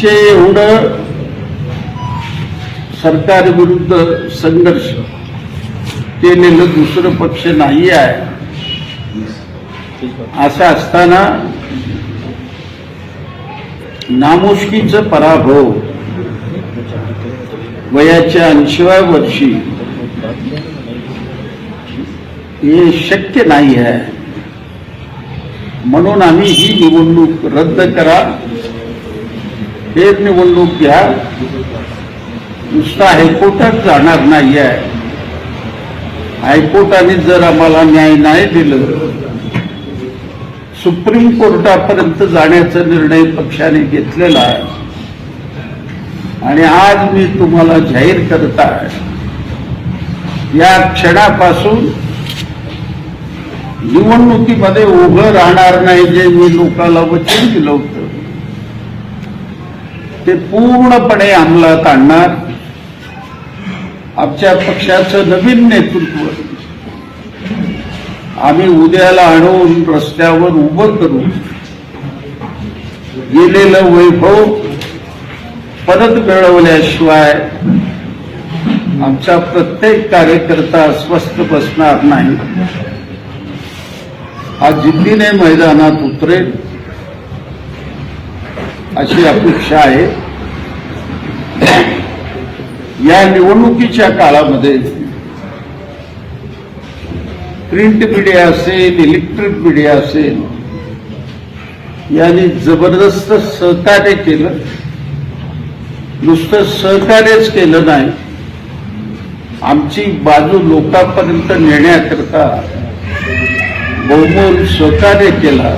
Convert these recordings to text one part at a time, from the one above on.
आजचे एवढं सरकारविरुद्ध संघर्ष केलेलं दुसरं पक्ष नाही आहे. असं असताना नामुष्कीचं पराभव वयाच्या ऐंशीव्या वर्षी हे शक्य नाही आहे. म्हणून आम्ही ही निवडणूक रद्द करा. फेर निवडणूक घ्या नुसता हायकोर्टात जाणार नाही आहे. हायकोर्टाने जर आम्हाला न्याय नाही दिलं सुप्रीम कोर्टापर्यंत जाण्याचा निर्णय पक्षाने घेतलेला आहे. आणि आज मी तुम्हाला जाहीर करत आहे या क्षणापासून निवडणुकीमध्ये उभं राहणार नाही जे मी लोकांना वचन दिलं होतं. ते पूर्णपणे अंमलात आणणार आमच्या पक्षाचं नवीन नेतृत्व. आम्ही उद्याला आणून रस्त्यावर उभं करू गेलेलं वैभव परत मिळवल्याशिवाय आमचा प्रत्येक कार्यकर्ता स्वस्थ बसणार नाही. हा जिद्दीने मैदानात उतरेल. अशी अपेक्षा आहे. या निवडणुकीच्या काळामध्ये प्रिंट मीडिया असेल इलेक्ट्रिक मीडिया असेल यांनी जबरदस्त सहकार्य केलं. नुसतं सहकार्यच केलं नाही. आमची बाजू लोकांपर्यंत नेण्याकरता बहुमोल सहकार्य केला.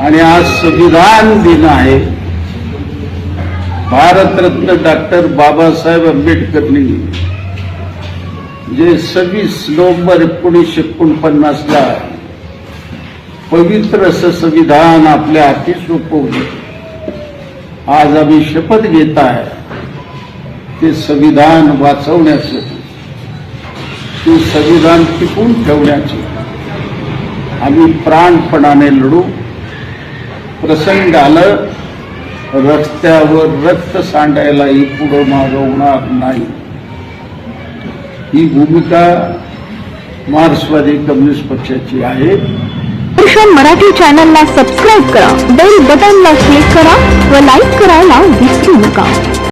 आणि आज संविधान दिन आहे. भारतरत्न डॉक्टर बाबासाहेब आंबेडकरनी जे सव्वीस नोव्हेंबर एकोणीसशे एकोणपन्नासला पवित्र असं संविधान आपल्या हाती सोपवलं. आज आम्ही शपथ घेत आहे ते संविधान वाचवण्याचं ते संविधान टिकून ठेवण्याचे. आम्ही प्राणपणाने लढू. प्रसंग आलं रस्त्यावर रक्त सांडायलाही पुढं मागवणार नाही. ही भूमिका मार्क्सवादी कम्युनिस्ट पक्षाची आहे. दर्शन मराठी चॅनलला सबस्क्राईब करा बेल बटनला क्लिक करा व लाईक करायला विसरू नका.